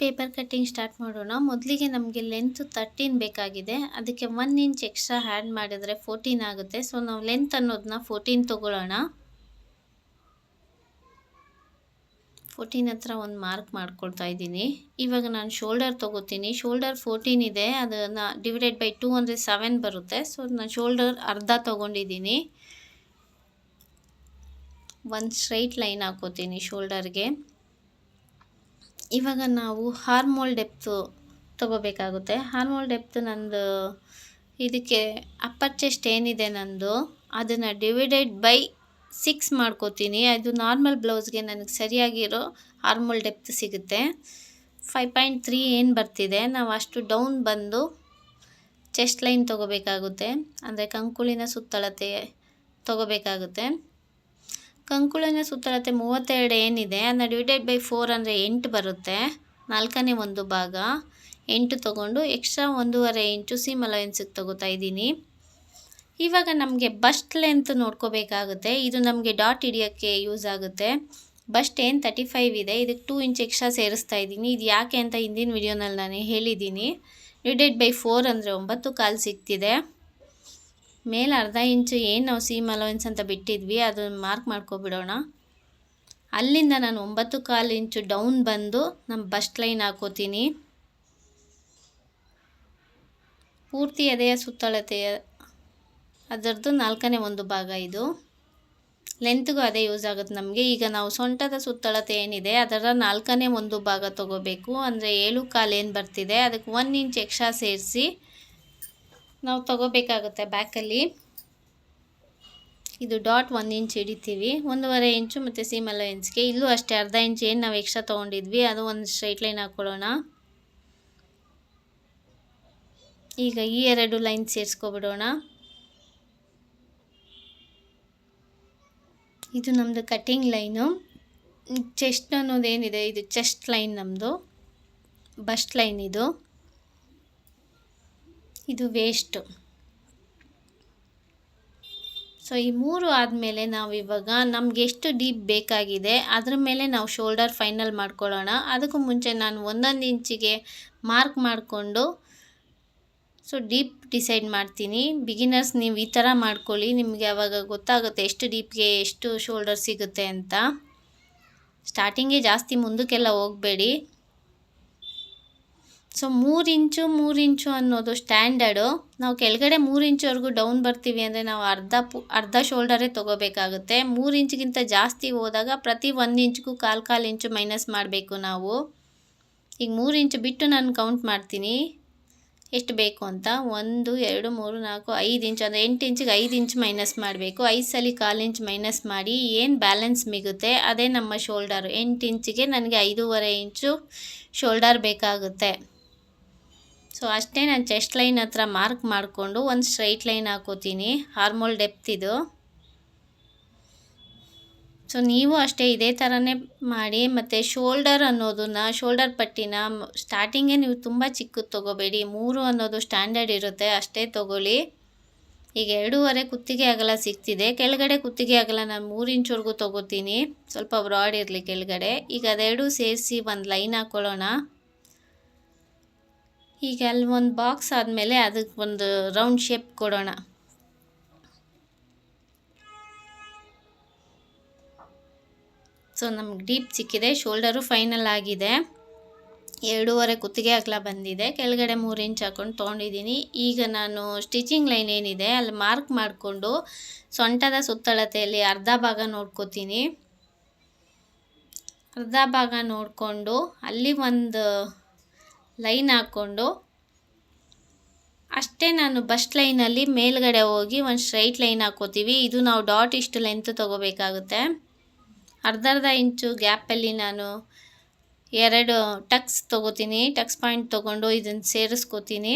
Paper cutting start ಮಾಡೋಣ. ಮೊದಲಿಗೆ ನಮಗೆ ಲೆಂತ್ ತರ್ಟೀನ್ ಬೇಕಾಗಿದೆ. ಅದಕ್ಕೆ ಒನ್ ಇಂಚ್ ಎಕ್ಸ್ಟ್ರಾ ಆ್ಯಡ್ ಮಾಡಿದರೆ ಫೋರ್ಟೀನ್ ಆಗುತ್ತೆ. ಸೊ ನಾವು ಲೆಂತ್ ಅನ್ನೋದನ್ನ ಫೋರ್ಟೀನ್ ತೊಗೊಳ್ಳೋಣ. ಫೋರ್ಟೀನ್ ಹತ್ರ ಒಂದು ಮಾರ್ಕ್ ಮಾಡ್ಕೊಳ್ತಾ ಇದ್ದೀನಿ. ಇವಾಗ ನಾನು ಶೋಲ್ಡರ್ ತೊಗೋತೀನಿ. ಶೋಲ್ಡರ್ ಫೋರ್ಟೀನ್ ಇದೆ. ಅದನ್ನು ಡಿವೈಡೆಡ್ ಬೈ ಟೂ ಅಂದರೆ ಸೆವೆನ್ ಬರುತ್ತೆ. ಸೊ ನಾನು ಶೋಲ್ಡರ್ ಅರ್ಧ ತೊಗೊಂಡಿದ್ದೀನಿ. ಒಂದು ಸ್ಟ್ರೈಟ್ ಲೈನ್ ಹಾಕೋತೀನಿ ಶೋಲ್ಡರ್ಗೆ ಇವಾಗ ನಾವು ಹಾರ್ಮೋಲ್ ಡೆಪ್ತು ತೊಗೋಬೇಕಾಗುತ್ತೆ. ಹಾರ್ಮೋಲ್ ಡೆಪ್ತು ನಂದು ಇದಕ್ಕೆ ಅಪ್ಪರ್ ಚೆಸ್ಟ್ ಏನಿದೆ ನಂದು, ಅದನ್ನು ಡಿವೈಡೆಡ್ ಬೈ ಸಿಕ್ಸ್ ಮಾಡ್ಕೋತೀನಿ. ಅದು ನಾರ್ಮಲ್ ಬ್ಲೌಸ್ಗೆ ನನಗೆ ಸರಿಯಾಗಿರೋ ಹಾರ್ಮೋಲ್ ಡೆಪ್ತ್ ಸಿಗುತ್ತೆ. ಫೈವ್ ಪಾಯಿಂಟ್ ತ್ರೀ ಏನು ಬರ್ತಿದೆ, ನಾವು ಅಷ್ಟು ಡೌನ್ ಬಂದು ಚೆಸ್ಟ್ ಲೈನ್ ತೊಗೋಬೇಕಾಗುತ್ತೆ. ಅಂದರೆ ಕಂಕುಳಿನ ಸುತ್ತಳತೆ ತೊಗೋಬೇಕಾಗುತ್ತೆ. ಕಂಕುಳಿನ ಸುತ್ತಳತೆ ಮೂವತ್ತೆರಡು ಏನಿದೆ ಅದನ್ನ ಡಿವೈಡೆಡ್ ಬೈ ಫೋರ್ ಅಂದರೆ ಎಂಟು ಬರುತ್ತೆ. ನಾಲ್ಕನೇ ಒಂದು ಭಾಗ. ಎಂಟು ತೊಗೊಂಡು ಎಕ್ಸ್ಟ್ರಾ ಒಂದೂವರೆ ಇಂಚು ಸೀಮ್ ಅಲವೆನ್ಸಿಗೆ ತೊಗೋತಾ ಇದ್ದೀನಿ. ಇವಾಗ ನಮಗೆ ಬಸ್ಟ್ ಲೆಂತ್ ನೋಡ್ಕೋಬೇಕಾಗುತ್ತೆ. ಇದು ನಮಗೆ ಡಾಟ್ ಹಿಡಿಯೋಕ್ಕೆ ಯೂಸ್ ಆಗುತ್ತೆ. ಬಸ್ಟ್ ಏನು ತರ್ಟಿ ಫೈವ್ ಇದೆ. ಇದಕ್ಕೆ ಟೂ ಇಂಚ್ ಎಕ್ಸ್ಟ್ರಾ ಸೇರಿಸ್ತಾ ಇದ್ದೀನಿ. ಇದು ಯಾಕೆ ಅಂತ ಹಿಂದಿನ ವಿಡಿಯೋನಲ್ಲಿ ನಾನು ಹೇಳಿದ್ದೀನಿ. ಡಿವೈಡೆಡ್ ಬೈ ಫೋರ್ ಅಂದರೆ ಒಂಬತ್ತು ಕಾಲು ಸಿಗ್ತಿದೆ. ಮೇಲೆ ಅರ್ಧ ಇಂಚು ಏನು ನಾವು ಸೀಮ್ ಅಲವೆನ್ಸ್ ಅಂತ ಬಿಟ್ಟಿದ್ವಿ ಅದನ್ನು ಮಾರ್ಕ್ ಮಾಡ್ಕೊಬಿಡೋಣ. ಅಲ್ಲಿಂದ ನಾನು ಒಂಬತ್ತು ಕಾಲು ಇಂಚು ಡೌನ್ ಬಂದು ನಮ್ಮ ಬಸ್ಟ್ ಲೈನ್ ಹಾಕೋತೀನಿ. ಪೂರ್ತಿ ಎದೆಯ ಸುತ್ತಳತೆಯ ಅದರದ್ದು ನಾಲ್ಕನೇ ಒಂದು ಭಾಗ ಇದು. ಲೆಂತ್ಗೂ ಅದೇ ಯೂಸ್ ಆಗುತ್ತೆ ನಮಗೆ. ಈಗ ನಾವು ಸೊಂಟದ ಸುತ್ತಳತೆ ಏನಿದೆ, ಅದರ ನಾಲ್ಕನೇ ಒಂದು ಭಾಗ ತೊಗೋಬೇಕು. ಅಂದರೆ ಏಳು ಕಾಲು ಏನು ಬರ್ತಿದೆ, ಅದಕ್ಕೆ ಒನ್ ಇಂಚ್ ಎಕ್ಸ್ಟ್ರಾ ಸೇರಿಸಿ ನಾವು ತಗೋಬೇಕಾಗುತ್ತೆ ಬ್ಯಾಕಲ್ಲಿ. ಇದು ಡಾಟ್ ಒಂದು ಇಂಚ್ ಹಿಡಿತೀವಿ. ಒಂದೂವರೆ ಇಂಚು ಮತ್ತು ಸೀಮಲ್ಲ ಇಂಚ್ಗೆ ಇಲ್ಲೂ ಅಷ್ಟೇ ಅರ್ಧ ಇಂಚ್ ಏನು ನಾವು ಎಕ್ಸ್ಟ್ರಾ ತೊಗೊಂಡಿದ್ವಿ. ಅದು ಒಂದು ಸ್ಟ್ರೈಟ್ ಲೈನ್ ಹಾಕ್ಕೊಳ್ಳೋಣ ಈಗ ಈ ಎರಡು ಲೈನ್ ಸೇರಿಸ್ಕೊಬಿಡೋಣ. ಇದು ನಮ್ಮದು ಕಟ್ಟಿಂಗ್ ಲೈನು ಚೆಸ್ಟ್ ಅನ್ನೋದೇನಿದೆ? ಇದು ಚೆಸ್ಟ್ ಲೈನ್ ನಮ್ಮದು ಬಸ್ಟ್ ಲೈನ್ ಇದು. ಇದು ವೇಸ್ಟು ಸೊ ಈ ಮೂರು ಆದಮೇಲೆ ನಾವು ಇವಾಗ ನಮ್ಗೆ ಎಷ್ಟು ಡೀಪ್ ಬೇಕಾಗಿದೆ, ಅದ್ರ ಮೇಲೆ ನಾವು ಶೋಲ್ಡರ್ ಫೈನಲ್ ಮಾಡ್ಕೊಳ್ಳೋಣ. ಅದಕ್ಕೂ ಮುಂಚೆ ನಾನು ಒಂದೊಂದು ಇಂಚಿಗೆ ಮಾರ್ಕ್ ಮಾಡಿಕೊಂಡು ಸೊ ಡೀಪ್ ಡಿಸೈಡ್ ಮಾಡ್ತೀನಿ. ಬಿಗಿನರ್ಸ್ ನೀವು ಈ ಥರ ಮಾಡ್ಕೊಳ್ಳಿ. ನಿಮಗೆ ಅವಾಗ ಗೊತ್ತಾಗುತ್ತೆ ಎಷ್ಟು ಡೀಪ್ಗೆ ಎಷ್ಟು ಶೋಲ್ಡರ್ ಸಿಗುತ್ತೆ ಅಂತ. ಸ್ಟಾರ್ಟಿಂಗೇ ಜಾಸ್ತಿ ಮುಂದಕ್ಕೆಲ್ಲ ಹೋಗಬೇಡಿ. ಸೊ ಮೂರು ಇಂಚು ಮೂರು ಇಂಚು ಅನ್ನೋದು ಸ್ಟ್ಯಾಂಡರ್ಡು ನಾವು ಕೆಳಗಡೆ ಮೂರು ಇಂಚುವರೆಗೂ ಡೌನ್ ಬರ್ತೀವಿ ಅಂದರೆ ನಾವು ಅರ್ಧ ಪು, ಅರ್ಧ ಶೋಲ್ಡರೇ ತೊಗೋಬೇಕಾಗುತ್ತೆ. ಮೂರು ಇಂಚಿಗಿಂತ ಜಾಸ್ತಿ ಹೋದಾಗ ಪ್ರತಿ ಒಂದು ಇಂಚಿಗೂ ಕಾಲು ಕಾಲು ಇಂಚು ಮೈನಸ್ ಮಾಡಬೇಕು ನಾವು. ಈಗ ಮೂರು ಇಂಚು ಬಿಟ್ಟು ನಾನು ಕೌಂಟ್ ಮಾಡ್ತೀನಿ. ಎಷ್ಟು ಬೇಕು ಅಂತ? ಒಂದು, ಎರಡು, ಮೂರು, ನಾಲ್ಕು, ಐದು ಇಂಚು ಅಂದರೆ ಎಂಟು ಇಂಚಿಗೆ ಐದು ಇಂಚ್ ಮೈನಸ್ ಮಾಡಬೇಕು. ಐದು ಸಲ ಕಾಲು ಇಂಚ್ ಮೈನಸ್ ಮಾಡಿ ಏನು ಬ್ಯಾಲೆನ್ಸ್ ಮಿಗುತ್ತೆ? ಅದೇ ನಮ್ಮ ಶೋಲ್ಡರು ಎಂಟು ಇಂಚಿಗೆ ನನಗೆ ಐದೂವರೆ ಇಂಚು ಶೋಲ್ಡರ್ ಬೇಕಾಗುತ್ತೆ. ಸೊ ಅಷ್ಟೇ ನಾನು ಚೆಸ್ಟ್ ಲೈನ್ ಹತ್ರ ಮಾರ್ಕ್ ಮಾಡಿಕೊಂಡು ಒಂದು ಸ್ಟ್ರೈಟ್ ಲೈನ್ ಹಾಕೋತೀನಿ. ಹಾರ್ಮೋಲ್ ಡೆಪ್ತ್ ಇದು. ಸೊ ನೀವು ಅಷ್ಟೇ ಇದೇ ಥರನೇ ಮಾಡಿ ಮತ್ತು ಶೋಲ್ಡರ್ ಅನ್ನೋದನ್ನ ಶೋಲ್ಡರ್ ಪಟ್ಟಿನ ಸ್ಟಾರ್ಟಿಂಗೇ ನೀವು ತುಂಬ ಚಿಕ್ಕದು ತೊಗೋಬೇಡಿ. ಮೂರು ಅನ್ನೋದು ಸ್ಟ್ಯಾಂಡರ್ಡ್ ಇರುತ್ತೆ. ಅಷ್ಟೇ ತೊಗೊಳ್ಳಿ. ಈಗ ಎರಡೂವರೆ ಕುತ್ತಿಗೆ ಅಗಲ ಸಿಗ್ತಿದೆ. ಕೆಳಗಡೆ ಕುತ್ತಿಗೆ ಅಗಲ ನಾನು ಮೂರು ಇಂಚ್ವರೆಗೂ ತೊಗೋತೀನಿ. ಸ್ವಲ್ಪ ಬ್ರಾಡ್ ಇರಲಿ ಕೆಳಗಡೆ. ಈಗ ಅದೆರಡೂ ಸೇರಿಸಿ ಒಂದು ಲೈನ್ ಹಾಕ್ಕೊಳ್ಳೋಣ ಈಗ ಅಲ್ಲಿ ಒಂದು ಬಾಕ್ಸ್ ಆದಮೇಲೆ ಅದಕ್ಕೆ ಒಂದು ರೌಂಡ್ ಶೇಪ್ ಕೊಡೋಣ. ಸೊ ನಮ್ಗೆ ಡೀಪ್ ಸಿಕ್ಕಿದೆ ಶೋಲ್ಡರು ಫೈನಲ್ ಆಗಿದೆ. ಎರಡೂವರೆ ಕುತ್ತಿಗೆ ಅಗಲ ಬಂದಿದೆ. ಕೆಳಗಡೆ ಮೂರು ಇಂಚ್ ಹಾಕೊಂಡು ತೊಗೊಂಡಿದ್ದೀನಿ ಈಗ ನಾನು ಸ್ಟಿಚಿಂಗ್ ಲೈನ್ ಏನಿದೆ, ಅಲ್ಲಿ ಮಾರ್ಕ್ ಮಾಡಿಕೊಂಡು ಸೊಂಟದ ಸುತ್ತಳತೆಯಲ್ಲಿ ಅರ್ಧ ಭಾಗ ನೋಡ್ಕೋತೀನಿ. ಅರ್ಧ ಭಾಗ ನೋಡಿಕೊಂಡು ಅಲ್ಲಿ ಒಂದು ಲೈನ್ ಹಾಕ್ಕೊಂಡು ಅಷ್ಟೇ ನಾನು ಬಸ್ಟ್ ಲೈನಲ್ಲಿ ಮೇಲ್ಗಡೆ ಹೋಗಿ ಒಂದು ಸ್ಟ್ರೈಟ್ ಲೈನ್ ಹಾಕೋತೀವಿ. ಇದು ನಾವು ಡಾಟ್ ಇಷ್ಟು ಲೆಂತ್ ತೊಗೋಬೇಕಾಗುತ್ತೆ. ಅರ್ಧ ಅರ್ಧ ಇಂಚು ಗ್ಯಾಪಲ್ಲಿ ನಾನು ಎರಡು ಟಕ್ಸ್ ತೊಗೋತೀನಿ. ಟಕ್ಸ್ ಪಾಯಿಂಟ್ ತೊಗೊಂಡು ಇದನ್ನು ಸೇರಿಸ್ಕೋತೀನಿ.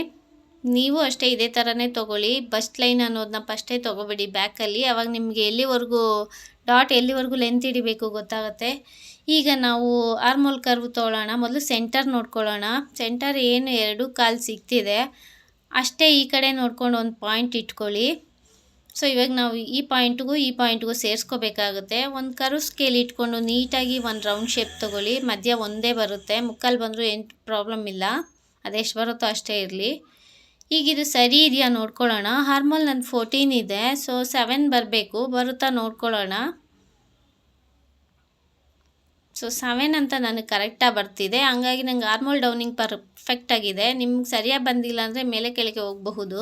ನೀವು ಅಷ್ಟೇ ಇದೇ ಥರನೇ ತೊಗೊಳ್ಳಿ. ಬಸ್ಟ್ ಲೈನ್ ಅನ್ನೋದನ್ನ ಫಸ್ಟೇ ತೊಗೋಬೇಡಿ. ಬ್ಯಾಕಲ್ಲಿ ಅವಾಗ ನಿಮಗೆ ಎಲ್ಲಿವರೆಗೂ ಡಾಟ್ ಎಲ್ಲಿವರೆಗೂ ಲೆಂತ್ ಹಿಡಿಬೇಕು ಗೊತ್ತಾಗುತ್ತೆ. ಈಗ ನಾವು ಆರ್ಮೋಲ್ ಕರ್ವ್ ತೊಗೊಳ್ಳೋಣ ಮೊದಲು ಸೆಂಟರ್ ನೋಡ್ಕೊಳ್ಳೋಣ. ಸೆಂಟರ್ ಏನು ಎರಡು ಕಾಲು ಸಿಗ್ತಿದೆ. ಅಷ್ಟೇ ಈ ಕಡೆ ನೋಡ್ಕೊಂಡು ಒಂದು ಪಾಯಿಂಟ್ ಇಟ್ಕೊಳ್ಳಿ. ಸೊ ಇವಾಗ ನಾವು ಈ ಪಾಯಿಂಟ್ಗೂ ಈ ಪಾಯಿಂಟ್ಗೂ ಸೇರಿಸ್ಕೋಬೇಕಾಗುತ್ತೆ. ಒಂದು ಕರು ಸ್ಕೇಲ್ ಇಟ್ಕೊಂಡು ನೀಟಾಗಿ ಒಂದು ರೌಂಡ್ ಶೇಪ್ ತೊಗೊಳ್ಳಿ. ಮಧ್ಯ ಒಂದೇ ಬರುತ್ತೆ. ಮುಕ್ಕಲ್ಲಿ ಬಂದರೂ ಏನು ಪ್ರಾಬ್ಲಮ್ ಇಲ್ಲ. ಅದೆಷ್ಟು ಬರುತ್ತೋ ಅಷ್ಟೇ ಇರಲಿ. ಈಗ ಇದು ಸರಿ ಇದೆಯಾ ನೋಡ್ಕೊಳ್ಳೋಣ. ಹಾರ್ಮೋಲ್ ನನ್ನ ಫೋರ್ಟೀನ್ ಇದೆ ಸೊ ಸೆವೆನ್ ಬರಬೇಕು. ಬರುತ್ತಾ ನೋಡ್ಕೊಳ್ಳೋಣ. ಸೊ ಸೆವೆನ್ ಅಂತ ನನಗೆ ಕರೆಕ್ಟಾಗಿ ಬರ್ತಿದೆ. ಹಂಗಾಗಿ ನಂಗೆ ಹಾರ್ಮೋಲ್ ಡೌನಿಂಗ್ ಪರ್ಫೆಕ್ಟ್ ಆಗಿದೆ. ನಿಮ್ಗೆ ಸರಿಯಾಗಿ ಬಂದಿಲ್ಲ ಅಂದರೆ ಮೇಲೆ ಕೆಳಗೆ ಹೋಗಬಹುದು.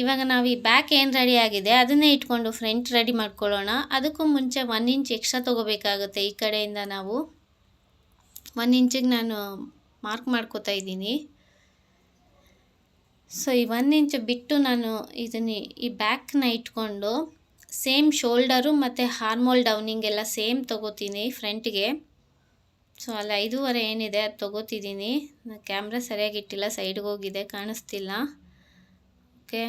ಇವಾಗ ನಾವು ಈ ಬ್ಯಾಕ್ ಏನು ರೆಡಿ ಆಗಿದೆ, ಅದನ್ನೇ ಇಟ್ಕೊಂಡು ಫ್ರಂಟ್ ರೆಡಿ ಮಾಡ್ಕೊಳ್ಳೋಣ. ಅದಕ್ಕೂ ಮುಂಚೆ ಒನ್ ಇಂಚ್ ಎಕ್ಸ್ಟ್ರಾ ತೊಗೋಬೇಕಾಗುತ್ತೆ ಈ ಕಡೆಯಿಂದ ನಾವು. ಒನ್ ಇಂಚಿಗೆ ನಾನು ಮಾರ್ಕ್ ಮಾಡ್ಕೋತಾ ಇದ್ದೀನಿ. ಸೊ ಈ ಒನ್ ಇಂಚ್ ಬಿಟ್ಟು ನಾನು ಇದನ್ನು ಈ ಬ್ಯಾಕ್ನ ಇಟ್ಕೊಂಡು ಸೇಮ್ ಶೋಲ್ಡರು ಮತ್ತು ಹಾರ್ಮೋಲ್ ಡೌನಿಂಗ್ ಎಲ್ಲ ಸೇಮ್ ತೊಗೋತೀನಿ ಫ್ರಂಟ್ಗೆ. ಸೊ ಅಲ್ಲಿ ಐದೂವರೆ ಏನಿದೆ ಅದು ತೊಗೋತಿದ್ದೀನಿ. ಕ್ಯಾಮ್ರಾ ಸರಿಯಾಗಿ ಇಟ್ಟಿಲ್ಲ, ಸೈಡ್ಗೆ ಹೋಗಿದೆ, ಕಾಣಿಸ್ತಿಲ್ಲ. ಓಕೆ.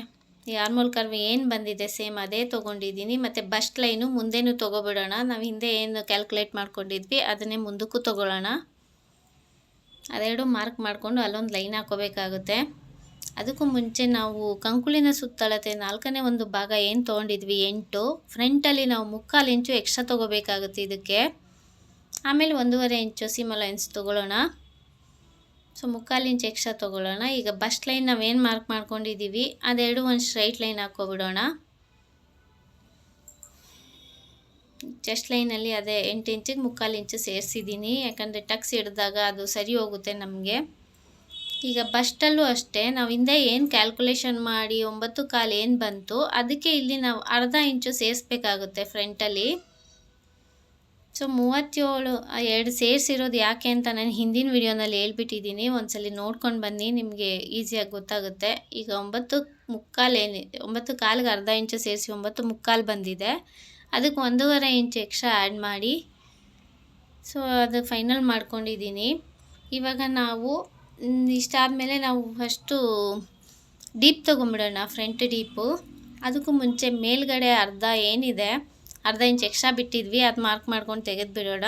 ಈ ಹಾರ್ಮೋಲ್ ಕರ್ವ್ ಏನು ಬಂದಿದೆ ಸೇಮ್ ಅದೇ ತೊಗೊಂಡಿದ್ದೀನಿ. ಮತ್ತು ಬಸ್ಟ್ ಲೈನು ಮುಂದೆನೂ ತೊಗೊಬಿಡೋಣ. ನಾವು ಹಿಂದೆ ಏನು ಕ್ಯಾಲ್ಕುಲೇಟ್ ಮಾಡ್ಕೊಂಡಿದ್ವಿ, ಅದನ್ನೇ ಮುಂದಕ್ಕೂ ತೊಗೊಳ್ಳೋಣ. ಅದೆರಡು ಮಾರ್ಕ್ ಮಾಡಿಕೊಂಡು ಅಲ್ಲೊಂದು ಲೈನ್ ಹಾಕೋಬೇಕಾಗುತ್ತೆ. ಅದಕ್ಕೂ ಮುಂಚೆ ನಾವು ಕಂಕುಳಿನ ಸುತ್ತಳತೆ ನಾಲ್ಕನೇ ಒಂದು ಭಾಗ ಏನು ತೊಗೊಂಡಿದ್ವಿ? ಎಂಟು. ಫ್ರಂಟಲ್ಲಿ ನಾವು ಮುಕ್ಕಾಲು ಇಂಚು ಎಕ್ಸ್ಟ್ರಾ ತೊಗೋಬೇಕಾಗುತ್ತೆ ಇದಕ್ಕೆ. ಆಮೇಲೆ ಒಂದೂವರೆ ಇಂಚು ಸೀಮ ಲೈನ್ಸ್ ತೊಗೊಳ್ಳೋಣ. ಸೊ ಮುಕ್ಕಾಲು ಇಂಚು ಎಕ್ಸ್ಟ್ರಾ ತೊಗೊಳ್ಳೋಣ. ಈಗ ಬಸ್ಟ್ ಲೈನ್ ನಾವೇನು ಮಾರ್ಕ್ ಮಾಡ್ಕೊಂಡಿದ್ದೀವಿ ಅದೆರಡು ಒಂದು ಸ್ಟ್ರೈಟ್ ಲೈನ್ ಹಾಕ್ಕೊಬಿಡೋಣ. ಚೆಸ್ಟ್ ಲೈನಲ್ಲಿ ಅದೇ ಎಂಟು ಇಂಚಿಗೆ ಮುಕ್ಕಾಲು ಇಂಚು ಸೇರಿಸಿದ್ದೀನಿ ಯಾಕಂದರೆ ಟಕ್ಸ್ ಹಿಡಿದಾಗ ಅದು ಸರಿ ಹೋಗುತ್ತೆ ನಮಗೆ. ಈಗ ಬಸ್ಟಲ್ಲೂ ಅಷ್ಟೇ, ನಾವು ಹಿಂದೆ ಏನು ಕ್ಯಾಲ್ಕುಲೇಷನ್ ಮಾಡಿ ಒಂಬತ್ತು ಕಾಲು ಏನು ಬಂತು, ಅದಕ್ಕೆ ಇಲ್ಲಿ ನಾವು ಅರ್ಧ ಇಂಚು ಸೇರಿಸ್ಬೇಕಾಗುತ್ತೆ ಫ್ರಂಟಲ್ಲಿ ಸೊ ಮೂವತ್ತೇಳು ಎರಡು ಸೇರಿಸಿರೋದು ಯಾಕೆ ಅಂತ ನಾನು ಹಿಂದಿನ ವಿಡಿಯೋನಲ್ಲಿ ಹೇಳ್ಬಿಟ್ಟಿದ್ದೀನಿ ಒಂದ್ಸಲಿ ನೋಡ್ಕೊಂಡು ಬನ್ನಿ, ನಿಮಗೆ ಈಸಿಯಾಗಿ ಗೊತ್ತಾಗುತ್ತೆ. ಈಗ ಒಂಬತ್ತು ಮುಕ್ಕಾಲು ಏನಿದೆ ಒಂಬತ್ತು ಕಾಲಿಗೆ ಅರ್ಧ ಇಂಚು ಸೇರಿಸಿ ಒಂಬತ್ತು ಮುಕ್ಕಾಲು ಬಂದಿದೆ. ಅದಕ್ಕೆ ಒಂದೂವರೆ ಇಂಚು ಎಕ್ಸ್ಟ್ರಾ ಆ್ಯಡ್ ಮಾಡಿ. ಸೊ ಅದು ಫೈನಲ್ ಮಾಡ್ಕೊಂಡಿದ್ದೀನಿ ಇವಾಗ ನಾವು ಇಷ್ಟಾದಮೇಲೆ ನಾವು ಫಸ್ಟು ಡೀಪ್ ತೊಗೊಂಬಿಡೋಣ ಫ್ರಂಟ್ ಡೀಪು. ಅದಕ್ಕೂ ಮುಂಚೆ ಮೇಲ್ಗಡೆ ಅರ್ಧ ಏನಿದೆ, ಅರ್ಧ ಇಂಚ್ ಎಕ್ಸ್ಟ್ರಾ ಬಿಟ್ಟಿದ್ವಿ, ಅದು ಮಾರ್ಕ್ ಮಾಡ್ಕೊಂಡು ತೆಗೆದು ಬಿಡೋಣ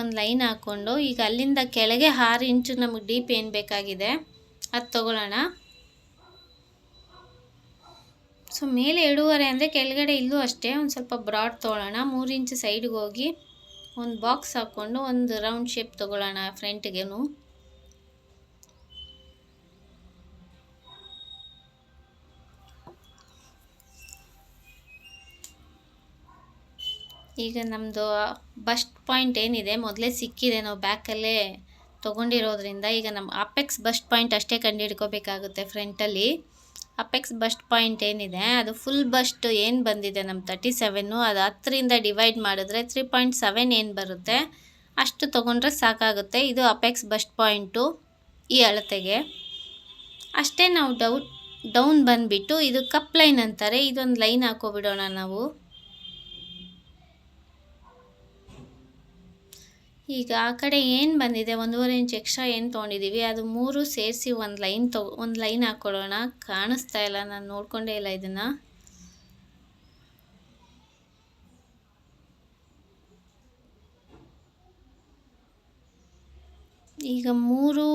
ಒಂದು ಲೈನ್ ಹಾಕ್ಕೊಂಡು ಈಗ ಅಲ್ಲಿಂದ ಕೆಳಗೆ ಆರು ಇಂಚು ನಮಗೆ ಡೀಪ್ ಏನು ಬೇಕಾಗಿದೆ, ಅದು ತೊಗೊಳ್ಳೋಣ. ಸೊ ಮೇಲೆ ಎರಡೂವರೆ ಅಂದರೆ ಕೆಳಗಡೆ ಇಲ್ಲೂ ಅಷ್ಟೇ, ಒಂದು ಸ್ವಲ್ಪ ಬ್ರಾಡ್ ತೊಗೊಳ್ಳೋಣ. ಮೂರು ಇಂಚು ಸೈಡ್ಗೆ ಹೋಗಿ ಒಂದು ಬಾಕ್ಸ್ ಹಾಕ್ಕೊಂಡು ಒಂದು ರೌಂಡ್ ಶೇಪ್ ತೊಗೊಳ್ಳೋಣ ಫ್ರಂಟ್ಗೆನು ಈಗ ನಮ್ಮದು ಬಸ್ಟ್ ಪಾಯಿಂಟ್ ಏನಿದೆ, ಮೊದಲೇ ಸಿಕ್ಕಿದೆ ನಾವು ಬ್ಯಾಕಲ್ಲೇ ತೊಗೊಂಡಿರೋದ್ರಿಂದ ಈಗ ನಮ್ಮ ಅಪೆಕ್ಸ್ ಬಸ್ಟ್ ಪಾಯಿಂಟ್ ಅಷ್ಟೇ ಕಂಡುಹಿಡ್ಕೋಬೇಕಾಗುತ್ತೆ ಫ್ರಂಟಲ್ಲಿ ಅಪೆಕ್ಸ್ ಬಸ್ಟ್ ಪಾಯಿಂಟ್ ಏನಿದೆ, ಅದು ಫುಲ್ ಬಸ್ಟ್ ಏನು ಬಂದಿದೆ ನಮ್ಮ ತರ್ಟಿ ಸೆವೆನ್ನು ಅದು ಹತ್ತರಿಂದ ಡಿವೈಡ್ ಮಾಡಿದ್ರೆ ತ್ರೀ ಪಾಯಿಂಟ್ ಸೆವೆನ್ ಏನು ಬರುತ್ತೆ, ಅಷ್ಟು ತೊಗೊಂಡ್ರೆ ಸಾಕಾಗುತ್ತೆ. ಇದು ಅಪೆಕ್ಸ್ ಬಸ್ಟ್ ಪಾಯಿಂಟು ಈ ಅಳತೆಗೆ. ಅಷ್ಟೇ ನಾವು ಡೌಟ್ ಡೌನ್ ಬಂದುಬಿಟ್ಟು ಇದು ಕಪ್ ಲೈನ್ ಅಂತಾರೆ, ಇದೊಂದು ಲೈನ್ ಹಾಕೋಬಿಡೋಣ ನಾವು. ಈಗ ಆ ಕಡೆ ಏನು ಬಂದಿದೆ? ಒಂದೂವರೆ ಇಂಚ್ ಎಕ್ಸ್ಟ್ರಾ ಏನು ತೊಗೊಂಡಿದ್ದೀವಿ ಅದು ಮೂರು ಸೇರಿಸಿ ಒಂದು ಲೈನ್ ತೊ, ಒಂದು ಲೈನ್ ಹಾಕ್ಕೊಳ್ಳೋಣ ಕಾಣಿಸ್ತಾ ಇಲ್ಲ, ನಾನು ನೋಡಿಕೊಂಡೇ ಇಲ್ಲ ಇದನ್ನು. ಈಗ ಮೂರು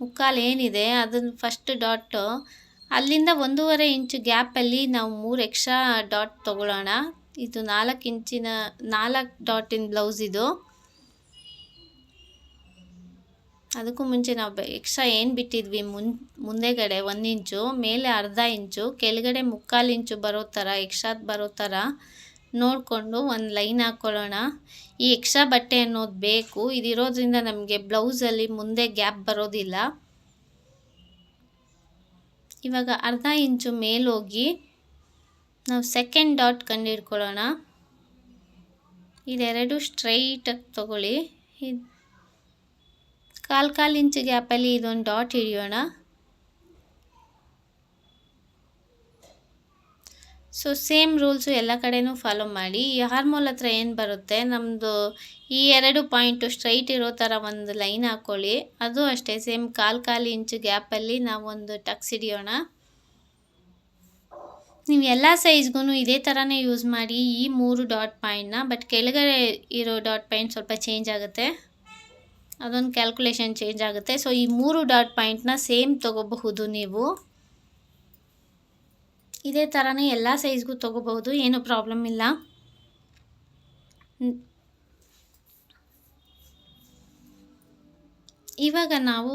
ಮುಕ್ಕಾಲು ಏನಿದೆ? ಅದನ್ನು ಫಸ್ಟ್ ಡಾಟು ಅಲ್ಲಿಂದ ಒಂದೂವರೆ ಇಂಚು ಗ್ಯಾಪಲ್ಲಿ ನಾವು ಮೂರು ಎಕ್ಸ್ಟ್ರಾ ಡಾಟ್ ತೊಗೊಳ್ಳೋಣ. ಇದು ನಾಲ್ಕು ಇಂಚಿನ ನಾಲ್ಕು ಡಾಟಿನ ಬ್ಲೌಸ್ ಇದು. ಅದಕ್ಕೂ ಮುಂಚೆ ನಾವು ಎಕ್ಸ್ಟ್ರಾ ಏನು ಬಿಟ್ಟಿದ್ವಿ? ಮುನ್, ಮುಂದೆಗಡೆ ಒಂದು ಇಂಚು, ಮೇಲೆ ಅರ್ಧ ಇಂಚು, ಕೆಳಗಡೆ ಮುಕ್ಕಾಲು ಇಂಚು ಬರೋ ಥರ ಎಕ್ಸ್ಟ್ರಾ ಬರೋ ಥರ ನೋಡಿಕೊಂಡು ಒಂದು ಲೈನ್ ಹಾಕ್ಕೊಳ್ಳೋಣ ಈ ಎಕ್ಸ್ಟ್ರಾ ಬಟ್ಟೆ ಅನ್ನೋದು ಬೇಕು. ಇದಿರೋದ್ರಿಂದ ನಮಗೆ ಬ್ಲೌಸಲ್ಲಿ ಮುಂದೆ ಗ್ಯಾಪ್ ಬರೋದಿಲ್ಲ. ಇವಾಗ ಅರ್ಧ ಇಂಚು ಮೇಲೋಗಿ ನಾವು ಸೆಕೆಂಡ್ ಡಾಟ್ ಕಂಡು ಹಿಡ್ಕೊಳ್ಳೋಣ ಇದೆರಡು ಸ್ಟ್ರೈಟಾಗಿ ತೊಗೊಳ್ಳಿ. ಇದು ಕಾಲು ಕಾಲು ಇಂಚು ಗ್ಯಾಪಲ್ಲಿ ಇದೊಂದು ಡಾಟ್ ಹಿಡಿಯೋಣ. ಸೊ ಸೇಮ್ ರೂಲ್ಸು ಎಲ್ಲ ಕಡೆನೂ ಫಾಲೋ ಮಾಡಿ. ಈ ಹಾರ್ಮೋಲ್ ಹತ್ರ ಏನು ಬರುತ್ತೆ? ನಮ್ಮದು ಈ ಎರಡು ಪಾಯಿಂಟು ಸ್ಟ್ರೈಟ್ ಇರೋ ಥರ ಒಂದು ಲೈನ್ ಹಾಕ್ಕೊಳ್ಳಿ ಅದು ಅಷ್ಟೇ ಸೇಮ್ ಕಾಲು ಕಾಲು ಇಂಚು ಗ್ಯಾಪಲ್ಲಿ ನಾವು ಒಂದು ಟಕ್ಸ್ ಹಿಡಿಯೋಣ. ನೀವು ಎಲ್ಲ ಸೈಜ್ಗೂ ಇದೇ ಥರನೇ ಯೂಸ್ ಮಾಡಿ ಈ ಮೂರು ಡಾಟ್ ಪಾಯಿಂಟ್ನ ಬಟ್ ಕೆಳಗಡೆ ಇರೋ ಡಾಟ್ ಪಾಯಿಂಟ್ ಸ್ವಲ್ಪ ಚೇಂಜ್ ಆಗುತ್ತೆ. ಅದೊಂದು ಕ್ಯಾಲ್ಕುಲೇಷನ್ ಚೇಂಜ್ ಆಗುತ್ತೆ. ಸೊ ಈ ಮೂರು ಡಾಟ್ ಪಾಯಿಂಟ್ನ ಸೇಮ್ ತೊಗೋಬಹುದು ನೀವು. ಇದೇ ಥರನೇ ಎಲ್ಲ ಸೈಜ್ಗೂ ತೊಗೋಬಹುದು, ಏನು ಪ್ರಾಬ್ಲಮ್ ಇಲ್ಲ. ಇವಾಗ ನಾವು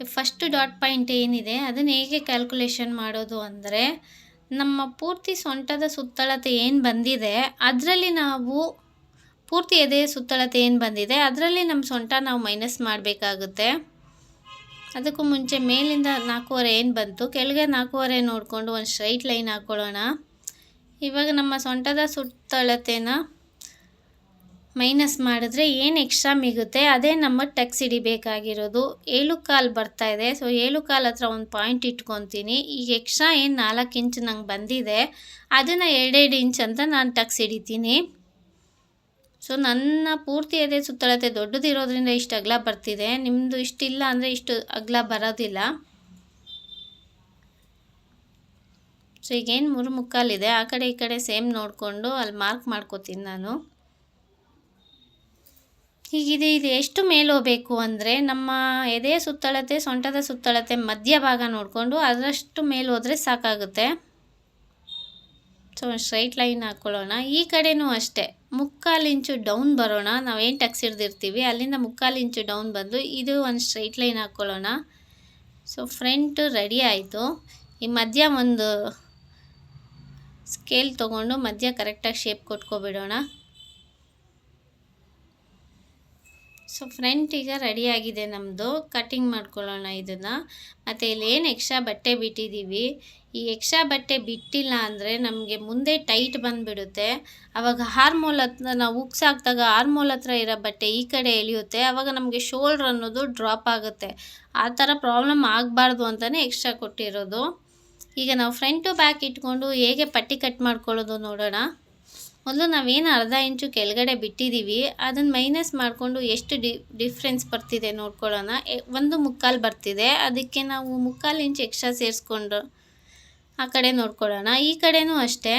ಫಸ್ಟ್ ಡಾಟ್ ಪಾಯಿಂಟ್ ಏನಿದೆ, ಅದನ್ನು ಹೇಗೆ ಕ್ಯಾಲ್ಕುಲೇಷನ್ ಮಾಡೋದು ಅಂದರೆ, ನಮ್ಮ ಪೂರ್ತಿ ಸೊಂಟದ ಸುತ್ತಳತೆ ಏನು ಬಂದಿದೆ, ಅದರಲ್ಲಿ ನಾವು ಪೂರ್ತಿ ಎದೆ ಸುತ್ತಳತೆ ಏನು ಬಂದಿದೆ, ಅದರಲ್ಲಿ ನಮ್ಮ ಸೊಂಟ ನಾವು ಮೈನಸ್ ಮಾಡಬೇಕಾಗುತ್ತೆ. ಅದಕ್ಕೂ ಮುಂಚೆ ಮೇಲಿಂದ ನಾಲ್ಕೂವರೆ ಏನು ಬಂತು, ಕೆಳಗೆ ನಾಲ್ಕೂವರೆ ನೋಡಿಕೊಂಡು ಒಂದು ಸ್ಟ್ರೈಟ್ ಲೈನ್ ಹಾಕ್ಕೊಳ್ಳೋಣ ಇವಾಗ ನಮ್ಮ ಸೊಂಟದ ಸುತ್ತಳತೆನ ಮೈನಸ್ ಮಾಡಿದ್ರೆ ಏನು ಎಕ್ಸ್ಟ್ರಾ ಮಿಗುತ್ತೆ, ಅದೇ ನಮ್ಮ ಟಕ್ಸ್ ಹಿಡಿಬೇಕಾಗಿರೋದು. ಏಳು ಕಾಲು ಬರ್ತಾ ಇದೆ ಸೊ ಏಳು ಕಾಲು ಹತ್ರ ಒಂದು ಪಾಯಿಂಟ್ ಇಟ್ಕೊತೀನಿ. ಈಗ ಎಕ್ಸ್ಟ್ರಾ ಏನು ನಾಲ್ಕು ಇಂಚ್ ನಂಗೆ ಬಂದಿದೆ, ಅದನ್ನು ಎರಡೆರಡು ಇಂಚ್ ಅಂತ ನಾನು ಟಕ್ಸ್ ಹಿಡಿತೀನಿ. ಸೊ ನನ್ನ ಪೂರ್ತಿ ಎದೆ ಸುತ್ತಳತೆ ದೊಡ್ಡದಿರೋದ್ರಿಂದ ಇಷ್ಟು ಅಗಲ ಬರ್ತಿದೆ. ನಿಮ್ಮದು ಇಷ್ಟಿಲ್ಲ ಅಂದರೆ ಇಷ್ಟು ಅಗಲ ಬರೋದಿಲ್ಲ. ಸೊ ಈಗೇನು ಮೂರು ಮುಕ್ಕಾಲಿದೆ ಆ ಕಡೆ ಈ ಕಡೆ ಸೇಮ್ ನೋಡಿಕೊಂಡು ಅಲ್ಲಿ ಮಾರ್ಕ್ ಮಾಡ್ಕೋತೀನಿ ನಾನು. ಹೀಗಿದೆ, ಇದು ಎಷ್ಟು ಮೇಲೆ ಹೋಗಬೇಕು ಅಂದರೆ ನಮ್ಮ ಎದೆ ಸುತ್ತಳತೆ, ಸೊಂಟದ ಸುತ್ತಳತೆ ಮಧ್ಯಭಾಗ ನೋಡಿಕೊಂಡು ಅದರಷ್ಟು ಮೇಲೆ ಹೋದರೆ ಸಾಕಾಗುತ್ತೆ. ಸೊ ಒಂದು ಸ್ಟ್ರೈಟ್ ಲೈನ್ ಹಾಕ್ಕೊಳ್ಳೋಣ ಈ ಕಡೆನೂ ಅಷ್ಟೇ. ಮುಕ್ಕಾಲು ಇಂಚು ಡೌನ್ ಬರೋಣ. ನಾವೇನು ಟಕ್ಸ್ ಹಿಡ್ದಿರ್ತೀವಿ? ಅಲ್ಲಿಂದ ಮುಕ್ಕಾಲು ಇಂಚು ಡೌನ್ ಬಂದು ಇದು ಒಂದು ಸ್ಟ್ರೈಟ್ ಲೈನ್ ಹಾಕ್ಕೊಳ್ಳೋಣ ಸೊ, ಫ್ರಂಟ್ ರೆಡಿ ಆಯಿತು. ಈ ಮಧ್ಯ ಒಂದು ಸ್ಕೇಲ್ ತೊಗೊಂಡು ಮಧ್ಯ ಕರೆಕ್ಟಾಗಿ ಶೇಪ್ ಕೊಟ್ಕೊಬಿಡೋಣ. ಸೊ ಫ್ರಂಟ್ ಈಗ ರೆಡಿಯಾಗಿದೆ ನಮ್ಮದು ಕಟಿಂಗ್ ಮಾಡ್ಕೊಳ್ಳೋಣ ಇದನ್ನು. ಮತ್ತು ಇಲ್ಲಿ ಏನು ಎಕ್ಸ್ಟ್ರಾ ಬಟ್ಟೆ ಬಿಟ್ಟಿದ್ದೀವಿ ಈ ಎಕ್ಸ್ಟ್ರಾ ಬಟ್ಟೆ ಬಿಟ್ಟಿಲ್ಲ ಅಂದರೆ ನಮಗೆ ಮುಂದೆ ಟೈಟ್ ಬಂದುಬಿಡುತ್ತೆ. ಆವಾಗ ಹಾರ್ಮೋಲ್ ಹತ್ರ ನಾವು ಉಕ್ಸ್ ಹಾಕಿದಾಗ ಹಾರ್ಮೋಲ್ ಹತ್ರ ಇರೋ ಬಟ್ಟೆ ಈ ಕಡೆ ಎಳೆಯುತ್ತೆ. ಆವಾಗ ನಮಗೆ ಶೋಲ್ಡ್ರ್ ಅನ್ನೋದು ಡ್ರಾಪ್ ಆಗುತ್ತೆ. ಆ ಥರ ಪ್ರಾಬ್ಲಮ್ ಆಗಬಾರ್ದು ಅಂತಲೇ ಎಕ್ಸ್ಟ್ರಾ ಕೊಟ್ಟಿರೋದು. ಈಗ ನಾವು ಫ್ರಂಟು ಬ್ಯಾಕ್ ಇಟ್ಕೊಂಡು ಹೇಗೆ ಪಟ್ಟಿ ಕಟ್ ಮಾಡ್ಕೊಳ್ಳೋದು ನೋಡೋಣ. ಮೊದಲು ನಾವೇನು ಅರ್ಧ ಇಂಚು ಕೆಳಗಡೆ ಬಿಟ್ಟಿದ್ದೀವಿ ಅದನ್ನು ಮೈನಸ್ ಮಾಡಿಕೊಂಡು ಎಷ್ಟು ಡಿ ಡಿಫ್ರೆನ್ಸ್ ಬರ್ತಿದೆ ನೋಡ್ಕೊಳ್ಳೋಣ. ಒಂದು ಮುಕ್ಕಾಲು ಬರ್ತಿದೆ, ಅದಕ್ಕೆ ನಾವು ಮುಕ್ಕಾಲು ಇಂಚು ಎಕ್ಸ್ಟ್ರಾ ಸೇರಿಸ್ಕೊಂಡು ಆ ಕಡೆ ನೋಡ್ಕೊಳ್ಳೋಣ. ಈ ಕಡೆನೂ ಅಷ್ಟೇ.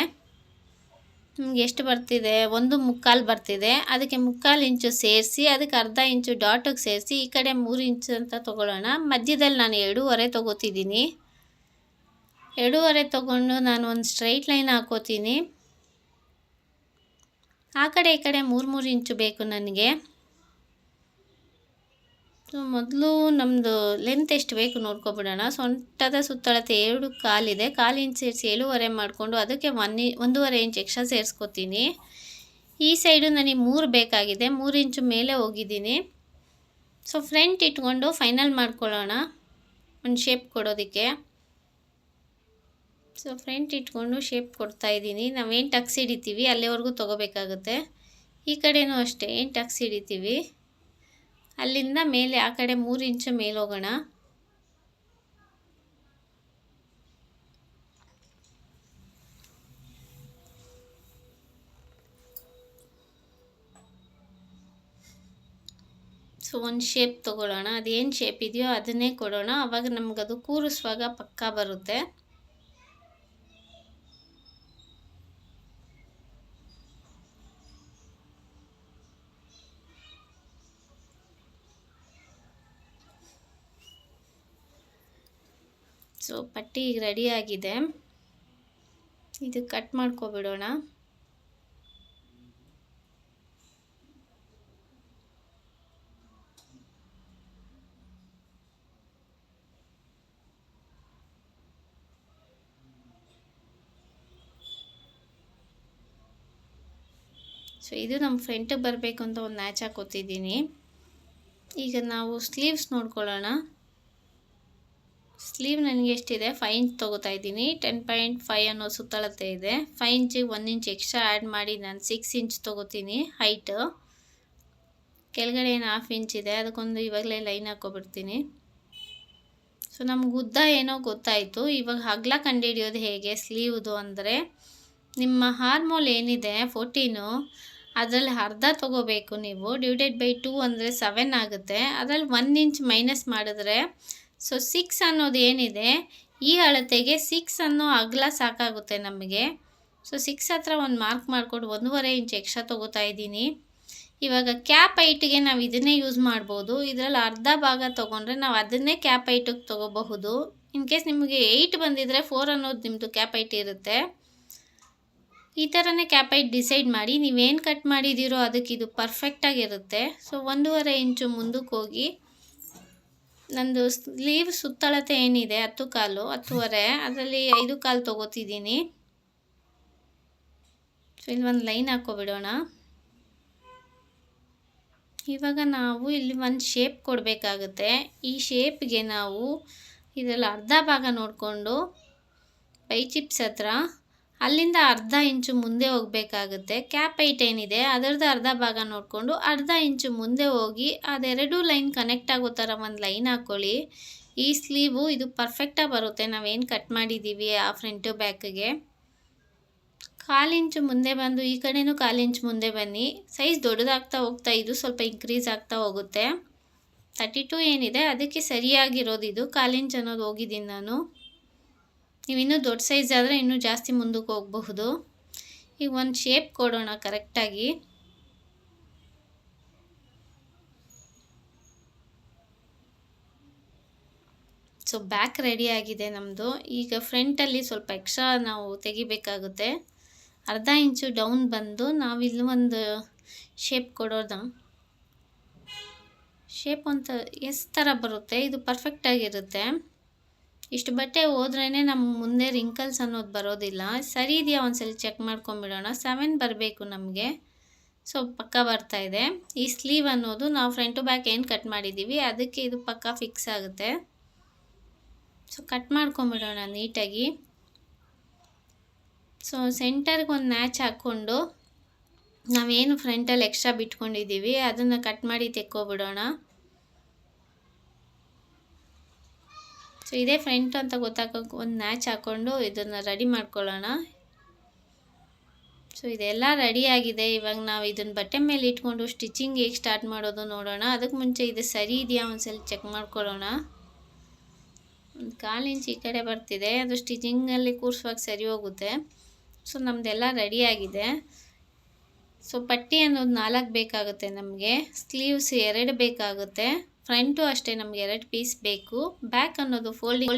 ನಿಮ್ಗೆ ಎಷ್ಟು ಬರ್ತಿದೆ? ಒಂದು ಮುಕ್ಕಾಲು ಬರ್ತಿದೆ, ಅದಕ್ಕೆ ಮುಕ್ಕಾಲು ಇಂಚು ಸೇರಿಸಿ, ಅದಕ್ಕೆ ಅರ್ಧ ಇಂಚು ಡಾಟಿಗೆ ಸೇರಿಸಿ, ಈ ಕಡೆ ಮೂರು ಇಂಚು ಅಂತ ತೊಗೊಳ್ಳೋಣ. ಮಧ್ಯದಲ್ಲಿ ನಾನು ಎರಡೂವರೆ ತೊಗೋತಿದ್ದೀನಿ. ಎರಡೂವರೆ ತೊಗೊಂಡು ನಾನು ಒಂದು ಸ್ಟ್ರೈಟ್ ಲೈನ್ ಹಾಕೋತೀನಿ. ಆ ಕಡೆ ಈ ಕಡೆ ಮೂರು ಮೂರು ಇಂಚು ಬೇಕು ನನಗೆ. ಸೊ, ಮೊದಲು ನಮ್ಮದು ಲೆಂತ್ ಎಷ್ಟು ಬೇಕು ನೋಡ್ಕೊಬಿಡೋಣ. ಸೊಂಟದ ಸುತ್ತಳತೆ ಎರಡು ಕಾಲಿದೆ. ಕಾಲು ಸೇರಿಸಿ ಏಳುವರೆ ಮಾಡಿಕೊಂಡು ಅದಕ್ಕೆ ಒನ್ ಒಂದೂವರೆ ಇಂಚ್ ಎಕ್ಸ್ಟ್ರಾ ಸೇರಿಸ್ಕೊತೀನಿ. ಈ ಸೈಡು ನನಗೆ ಮೂರು ಬೇಕಾಗಿದೆ. ಮೂರು ಇಂಚು ಮೇಲೆ ಹೋಗಿದ್ದೀನಿ. ಸೊ ಫ್ರಂಟ್ ಇಟ್ಕೊಂಡು ಫೈನಲ್ ಮಾಡ್ಕೊಳ್ಳೋಣ. ಒಂದು ಶೇಪ್ ಕೊಡೋದಕ್ಕೆ. ಸೊ ಫ್ರಂಟ್ ಇಟ್ಕೊಂಡು ಶೇಪ್ ಕೊಡ್ತಾ ಇದ್ದೀನಿ. ನಾವೇನು ಟಕ್ಸ್ ಹಿಡಿತೀವಿ ಅಲ್ಲಿವರೆಗೂ ತೊಗೋಬೇಕಾಗುತ್ತೆ. ಈ ಕಡೆನೂ ಅಷ್ಟೇ, ಏನು ಟಕ್ಸ್ ಹಿಡಿತೀವಿ ಅಲ್ಲಿಂದ ಮೇಲೆ, ಆ ಕಡೆ ಮೂರು ಇಂಚು ಮೇಲೆ ಹೋಗೋಣ. ಸೊ ಒಂದು ಶೇಪ್ ತೊಗೊಳ್ಳೋಣ. ಅದೇನು ಶೇಪ್ ಇದೆಯೋ ಅದನ್ನೇ ಕೊಡೋಣ. ಆವಾಗ ನಮಗದು ಕೂರಿಸುವಾಗ ಪಕ್ಕಾ ಬರುತ್ತೆ. ಸೊ ಪಟ್ಟಿ ಈಗ ರೆಡಿಯಾಗಿದೆ ಇದು ಕಟ್ ಮಾಡ್ಕೊಬಿಡೋಣ. ಸೊ ಇದು ನಮ್ಮ ಫ್ರಂಟಿಗೆ ಬರಬೇಕು ಅಂತ ಒಂದು ಮ್ಯಾಚ್ ಹಾಕೋತಿದ್ದೀನಿ. ಈಗ ನಾವು ಸ್ಲೀವ್ಸ್ ನೋಡ್ಕೊಳ್ಳೋಣ. ಸ್ಲೀವ್ ನನಗೆ ಎಷ್ಟಿದೆ? ಫೈ ಇಂಚ್ ತೊಗೋತಾ ಇದ್ದೀನಿ. ಟೆನ್ ಪಾಯಿಂಟ್ ಫೈವ್ ಅನ್ನೋ ಸುತ್ತಳತೆ ಇದೆ. ಫೈವ್ ಇಂಚಿಗೆ ಒಂದು ಇಂಚ್ ಎಕ್ಸ್ಟ್ರಾ ಆ್ಯಡ್ ಮಾಡಿ ನಾನು ಸಿಕ್ಸ್ ಇಂಚ್ ತೊಗೋತೀನಿ ಹೈಟ್. ಕೆಳಗಡೆ ಏನು ಹಾಫ್ ಇಂಚ್ ಇದೆ. ಅದಕ್ಕೊಂದು ಇವಾಗಲೇ ಲೈನ್ ಹಾಕ್ಕೊಬಿಡ್ತೀನಿ. ಸೊ, ನಮ್ಗೆ ಉದ್ದ ಏನೋ ಗೊತ್ತಾಯಿತು. ಇವಾಗ ಹಗ್ಲ ಕಂಡುಹಿಡಿಯೋದು ಹೇಗೆ? ಸ್ಲೀವ್ದು ಅಂದರೆ ನಿಮ್ಮ ಹಾರ್ಮೋಲ್ ಏನಿದೆ? ಫೋರ್ಟೀನು. ಅದರಲ್ಲಿ ಅರ್ಧ ತೊಗೋಬೇಕು ನೀವು. ಡಿವೈಡೆಡ್ ಬೈ ಟೂ ಅಂದರೆ ಸೆವೆನ್ ಆಗುತ್ತೆ. ಅದರಲ್ಲಿ ಒನ್ ಇಂಚ್ ಮೈನಸ್ ಮಾಡಿದ್ರೆ ಸೊ ಸಿಕ್ಸ್ ಅನ್ನೋದು ಏನಿದೆ? ಈ ಅಳತೆಗೆ ಸಿಕ್ಸ್ ಅನ್ನೋ ಅಗಲ ಸಾಕಾಗುತ್ತೆ ನಮಗೆ. ಸೊ ಸಿಕ್ಸ್ ಹತ್ರ ಒಂದು ಮಾರ್ಕ್ ಮಾಡಿಕೊಂಡು ಒಂದೂವರೆ ಇಂಚ್ ಎಕ್ಸ್ಟ್ರಾ ತೊಗೋತಾ ಇದ್ದೀನಿ. ಇವಾಗ ಕ್ಯಾಪ್ ಐಟಿಗೆ ನಾವು ಇದನ್ನೇ ಯೂಸ್ ಮಾಡ್ಬೋದು. ಇದರಲ್ಲಿ ಅರ್ಧ ಭಾಗ ತೊಗೊಂಡ್ರೆ ನಾವು ಅದನ್ನೇ ಕ್ಯಾಪ್ ಐಟಿಗೆ ತೊಗೋಬಹುದು. ಇನ್ ಕೇಸ್ ನಿಮಗೆ ಏಯ್ಟ್ ಬಂದಿದ್ದರೆ ಫೋರ್ ಅನ್ನೋದು ನಿಮ್ಮದು ಕ್ಯಾಪ್ ಐಟ್ ಇರುತ್ತೆ. ಈ ಥರನೇ ಕ್ಯಾಪ್ ಐಟ್ ಡಿಸೈಡ್ ಮಾಡಿ, ನೀವೇನು ಕಟ್ ಮಾಡಿದ್ದೀರೋ ಅದಕ್ಕೆ ಇದು ಪರ್ಫೆಕ್ಟಾಗಿರುತ್ತೆ ಸೊ ಒಂದೂವರೆ ಇಂಚು ಮುಂದಕ್ಕೆ ಹೋಗಿ ನಂದು ಸ್ಲೀವ್ ಸುತ್ತಳತೆ ಏನಿದೆ ಹತ್ತು ಕಾಲು, ಹತ್ತುವರೆ, ಅದರಲ್ಲಿ ಐದು ಕಾಲು ತೊಗೋತಿದ್ದೀನಿ. ಸೊ ಇಲ್ಲಿ ಒಂದು ಲೈನ್ ಹಾಕ್ಕೊಬಿಡೋಣ ಇವಾಗ ನಾವು ಇಲ್ಲಿ ಒಂದು ಶೇಪ್ ಕೊಡಬೇಕಾಗುತ್ತೆ. ಈ ಶೇಪ್ಗೆ ನಾವು ಇದರಲ್ಲಿ ಅರ್ಧ ಭಾಗ ನೋಡಿಕೊಂಡು, ಪೈ ಚಿಪ್ಸ್ ಹತ್ರ ಅಲ್ಲಿಂದ ಅರ್ಧ ಇಂಚು ಮುಂದೆ ಹೋಗಬೇಕಾಗುತ್ತೆ. ಕ್ಯಾಪ್ ಐಟ್ ಏನಿದೆ ಅದರದ್ದು ಅರ್ಧ ಭಾಗ ನೋಡಿಕೊಂಡು ಅರ್ಧ ಇಂಚು ಮುಂದೆ ಹೋಗಿ ಅದೆರಡೂ ಲೈನ್ ಕನೆಕ್ಟ್ ಆಗೋ ಥರ ಒಂದು ಲೈನ್ ಹಾಕ್ಕೊಳ್ಳಿ. ಈ ಸ್ಲೀವು ಇದು ಪರ್ಫೆಕ್ಟಾಗಿ ಬರುತ್ತೆ. ನಾವೇನು ಕಟ್ ಮಾಡಿದ್ದೀವಿ ಆ ಫ್ರಂಟು ಬ್ಯಾಕಿಗೆ. ಕಾಲಿಂಚು ಮುಂದೆ ಬಂದು ಈ ಕಡೆನೂ ಕಾಲಿಂಚು ಮುಂದೆ ಬನ್ನಿ. ಸೈಜ್ ದೊಡ್ಡದಾಗ್ತಾ ಹೋಗ್ತಾ ಇದು ಸ್ವಲ್ಪ ಇನ್ಕ್ರೀಸ್ ಆಗ್ತಾ ಹೋಗುತ್ತೆ. ತರ್ಟಿ ಟು ಏನಿದೆ ಅದಕ್ಕೆ ಸರಿಯಾಗಿರೋದು ಇದು ಕಾಲಿಂಚು ಅನ್ನೋದು ಹೋಗಿದ್ದೀನಿ ನಾನು. ನೀವು ಇನ್ನೂ ದೊಡ್ಡ ಸೈಜ್ ಆದರೆ ಇನ್ನೂ ಜಾಸ್ತಿ ಮುಂದಕ್ಕೆ ಹೋಗಬಹುದು. ಈಗ ಒಂದು ಶೇಪ್ ಕೊಡೋಣ ಕರೆಕ್ಟಾಗಿ ಸೊ ಬ್ಯಾಕ್ ರೆಡಿ ಆಗಿದೆ ನಮ್ಮದು ಈಗ ಫ್ರಂಟಲ್ಲಿ ಸ್ವಲ್ಪ ಎಕ್ಸ್ಟ್ರಾ ನಾವು ತೆಗಿಬೇಕಾಗುತ್ತೆ. ಅರ್ಧ ಇಂಚು ಡೌನ್ ಬಂದು ನಾವಿಲ್ಲಿ ಒಂದು ಶೇಪ್ ಕೊಡೋದ. ಶೇಪ್ ಅಂತ ಎಸ್ ಥರ ಬರುತ್ತೆ. ಇದು ಪರ್ಫೆಕ್ಟಾಗಿರುತ್ತೆ ಇಷ್ಟು ಬಟ್ಟೆ ಹೋದ್ರೇ ನಮ್ಮ ಮುಂದೆ ರಿಂಕಲ್ಸ್ ಅನ್ನೋದು ಬರೋದಿಲ್ಲ. ಸರಿ ಇದೆಯಾ ಒಂದ್ಸಲ ಚೆಕ್ ಮಾಡ್ಕೊಂಬಿಡೋಣ ಸೆವೆನ್ ಬರಬೇಕು ನಮಗೆ. ಸೊ ಪಕ್ಕ ಬರ್ತಾ ಇದೆ. ಈ ಸ್ಲೀವ್ ಅನ್ನೋದು ನಾವು ಫ್ರಂಟು ಬ್ಯಾಕ್ ಏನು ಕಟ್ ಮಾಡಿದ್ದೀವಿ ಅದಕ್ಕೆ ಇದು ಪಕ್ಕ ಫಿಕ್ಸ್ ಆಗುತ್ತೆ. ಸೊ ಕಟ್ ಮಾಡ್ಕೊಂಬಿಡೋಣ ನೀಟಾಗಿ. ಸೊ ಸೆಂಟರ್ಗೆ ಒಂದು ಮ್ಯಾಚ್ ಹಾಕ್ಕೊಂಡು ನಾವೇನು ಫ್ರಂಟಲ್ಲಿ ಎಕ್ಸ್ಟ್ರಾ ಬಿಟ್ಕೊಂಡಿದ್ದೀವಿ ಅದನ್ನು ಕಟ್ ಮಾಡಿ ತೆಕ್ಕೊಬಿಡೋಣ. ಸೊ ಇದೇ ಫ್ರಂಟ್ ಅಂತ ಗೊತ್ತಾಗೋಕೆ ಒಂದು ಮ್ಯಾಚ್ ಹಾಕ್ಕೊಂಡು ಇದನ್ನು ರೆಡಿ ಮಾಡ್ಕೊಳ್ಳೋಣ. ಸೊ ಇದೆಲ್ಲ ರೆಡಿ ಆಗಿದೆ. ಇವಾಗ ನಾವು ಇದನ್ನು ಬಟ್ಟೆ ಮೇಲೆ ಇಟ್ಕೊಂಡು ಸ್ಟಿಚಿಂಗ್ ಹೇಗೆ ಸ್ಟಾರ್ಟ್ ಮಾಡೋದು ನೋಡೋಣ. ಅದಕ್ಕೆ ಮುಂಚೆ ಇದು ಸರಿ ಇದೆಯಾ ಒಂದ್ಸಲ ಚೆಕ್ ಮಾಡ್ಕೊಳ್ಳೋಣ. ಒಂದು ಕಾಲು ಇಂಚ್ ಈ ಕಡೆ ಬರ್ತಿದೆ. ಅದು ಸ್ಟಿಚಿಂಗಲ್ಲಿ ಕೂರಿಸುವಾಗ ಸರಿ ಹೋಗುತ್ತೆ. ಸೊ ನಮ್ಮದೆಲ್ಲ ರೆಡಿಯಾಗಿದೆ ಸೊ ಪಟ್ಟಿ ಅನ್ನೋದು ನಾಲ್ಕು ಬೇಕಾಗುತ್ತೆ ನಮಗೆ. ಸ್ಲೀವ್ಸ್ ಎರಡು ಬೇಕಾಗುತ್ತೆ. ಫ್ರಂಟು ಅಷ್ಟೇ ನಮಗೆ ಎರಡು ಪೀಸ್ ಬೇಕು. ಬ್ಯಾಕ್ ಅನ್ನೋದು ಫೋಲ್ಡಿಂಗ್